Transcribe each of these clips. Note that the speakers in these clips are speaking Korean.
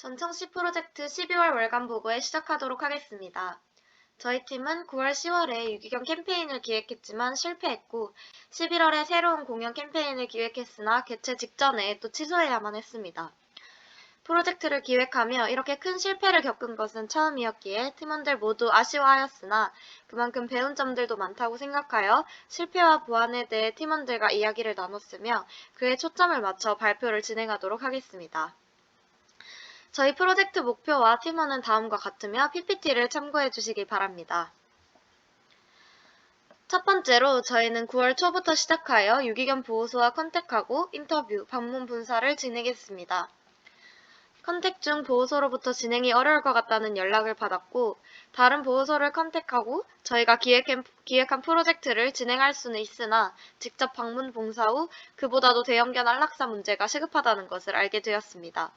전청시 프로젝트 12월 월간 보고에 시작하도록 하겠습니다. 저희 팀은 9월 10월에 유기견 캠페인을 기획했지만 실패했고 11월에 새로운 공연 캠페인을 기획했으나 개최 직전에 또 취소해야만 했습니다. 프로젝트를 기획하며 이렇게 큰 실패를 겪은 것은 처음이었기에 팀원들 모두 아쉬워하였으나 그만큼 배운 점들도 많다고 생각하여 실패와 보완에 대해 팀원들과 이야기를 나눴으며 그에 초점을 맞춰 발표를 진행하도록 하겠습니다. 저희 프로젝트 목표와 팀원은 다음과 같으며 PPT를 참고해 주시기 바랍니다. 첫 번째로 저희는 9월 초부터 시작하여 유기견 보호소와 컨택하고 인터뷰, 방문 분사를 진행했습니다. 컨택 중 보호소로부터 진행이 어려울 것 같다는 연락을 받았고 다른 보호소를 컨택하고 저희가 기획한, 기획한 프로젝트를 진행할 수는 있으나 직접 방문 봉사 후 그보다도 대형견 안락사 문제가 시급하다는 것을 알게 되었습니다.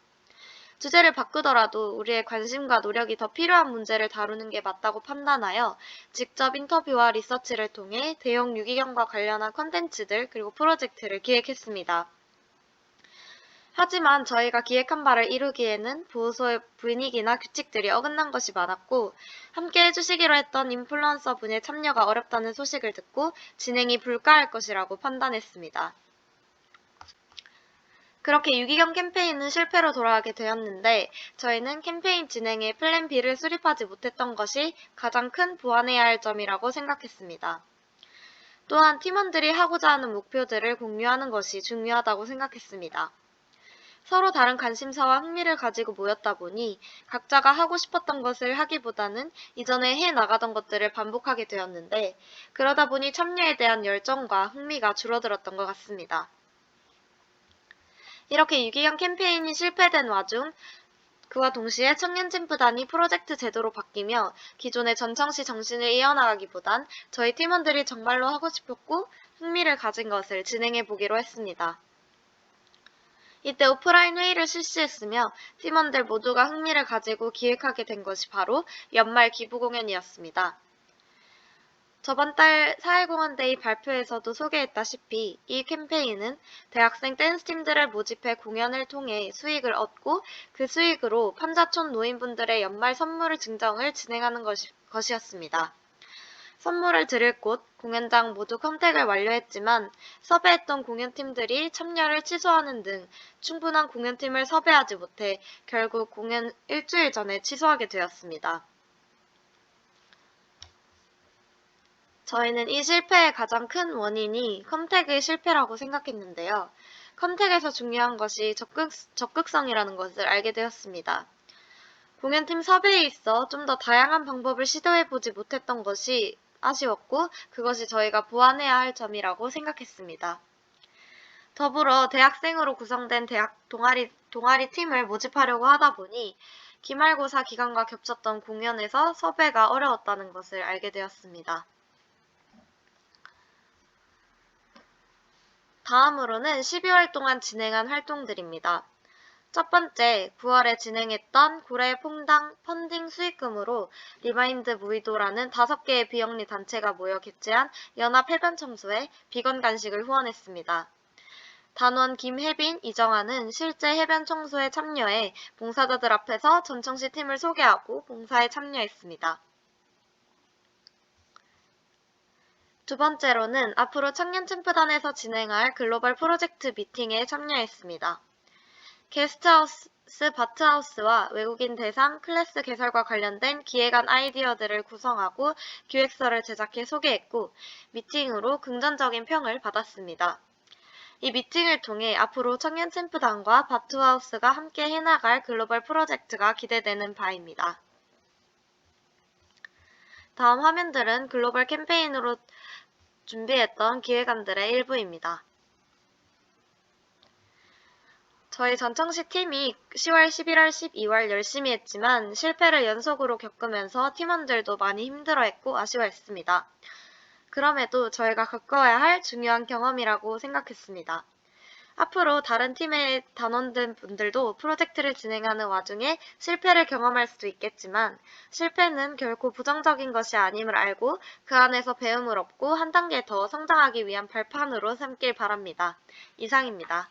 주제를 바꾸더라도 우리의 관심과 노력이 더 필요한 문제를 다루는 게 맞다고 판단하여 직접 인터뷰와 리서치를 통해 대형 유기견과 관련한 컨텐츠들 그리고 프로젝트를 기획했습니다. 하지만 저희가 기획한 바를 이루기에는 보호소의 분위기나 규칙들이 어긋난 것이 많았고 함께 해주시기로 했던 인플루언서 분의 참여가 어렵다는 소식을 듣고 진행이 불가할 것이라고 판단했습니다. 그렇게 유기견 캠페인은 실패로 돌아가게 되었는데 저희는 캠페인 진행에 플랜 B를 수립하지 못했던 것이 가장 큰 보완해야 할 점이라고 생각했습니다. 또한 팀원들이 하고자 하는 목표들을 공유하는 것이 중요하다고 생각했습니다. 서로 다른 관심사와 흥미를 가지고 모였다 보니 각자가 하고 싶었던 것을 하기보다는 이전에 해 나가던 것들을 반복하게 되었는데 그러다 보니 참여에 대한 열정과 흥미가 줄어들었던 것 같습니다. 이렇게 유기견 캠페인이 실패된 와중 그와 동시에 청년챔프단이 프로젝트 제도로 바뀌며 기존의 전청시 정신을 이어나가기보단 저희 팀원들이 정말로 하고 싶었고 흥미를 가진 것을 진행해 보기로 했습니다. 이때 오프라인 회의를 실시했으며 팀원들 모두가 흥미를 가지고 기획하게 된 것이 바로 연말 기부 공연이었습니다. 저번 달 사회공헌데이 발표에서도 소개했다시피 이 캠페인은 대학생 댄스팀들을 모집해 공연을 통해 수익을 얻고 그 수익으로 판자촌 노인분들의 연말 선물을 증정을 진행하는 것이, 것이었습니다. 선물을 드릴 곳, 공연장 모두 컨택을 완료했지만 섭외했던 공연팀들이 참여를 취소하는 등 충분한 공연팀을 섭외하지 못해 결국 공연 일주일 전에 취소하게 되었습니다. 저희는 이 실패의 가장 큰 원인이 컨택의 실패라고 생각했는데요. 컨택에서 중요한 것이 적극, 적극성이라는 것을 알게 되었습니다. 공연팀 섭외에 있어 좀 더 다양한 방법을 시도해보지 못했던 것이 아쉬웠고 그것이 저희가 보완해야 할 점이라고 생각했습니다. 더불어 대학생으로 구성된 대학 동아리, 동아리 팀을 모집하려고 하다 보니 기말고사 기간과 겹쳤던 공연에서 섭외가 어려웠다는 것을 알게 되었습니다. 다음으로는 12월 동안 진행한 활동들입니다. 첫 번째, 9월에 진행했던 고래 퐁당 펀딩 수익금으로 리마인드 무이도라는 다섯 개의 비영리 단체가 모여 개최한 연합 해변 청소에 비건 간식을 후원했습니다. 단원 김혜빈, 이정아는 실제 해변 청소에 참여해 봉사자들 앞에서 전청시 팀을 소개하고 봉사에 참여했습니다. 두 번째로는 앞으로 청년 챔프단에서 진행할 글로벌 프로젝트 미팅에 참여했습니다. 게스트하우스, 바트하우스와 외국인 대상 클래스 개설과 관련된 기획안 아이디어들을 구성하고 기획서를 제작해 소개했고 미팅으로 긍정적인 평을 받았습니다. 이 미팅을 통해 앞으로 청년 챔프단과 바트하우스가 함께 해나갈 글로벌 프로젝트가 기대되는 바입니다. 다음 화면들은 글로벌 캠페인으로 준비했던 기획안들의 일부입니다. 저희 전청시 팀이 10월, 11월, 12월 열심히 했지만 실패를 연속으로 겪으면서 팀원들도 많이 힘들어했고 아쉬워했습니다. 그럼에도 저희가 겪어야 할 중요한 경험이라고 생각했습니다. 앞으로 다른 팀의 단원들 분들도 프로젝트를 진행하는 와중에 실패를 경험할 수도 있겠지만 실패는 결코 부정적인 것이 아님을 알고 그 안에서 배움을 얻고 한 단계 더 성장하기 위한 발판으로 삼길 바랍니다. 이상입니다.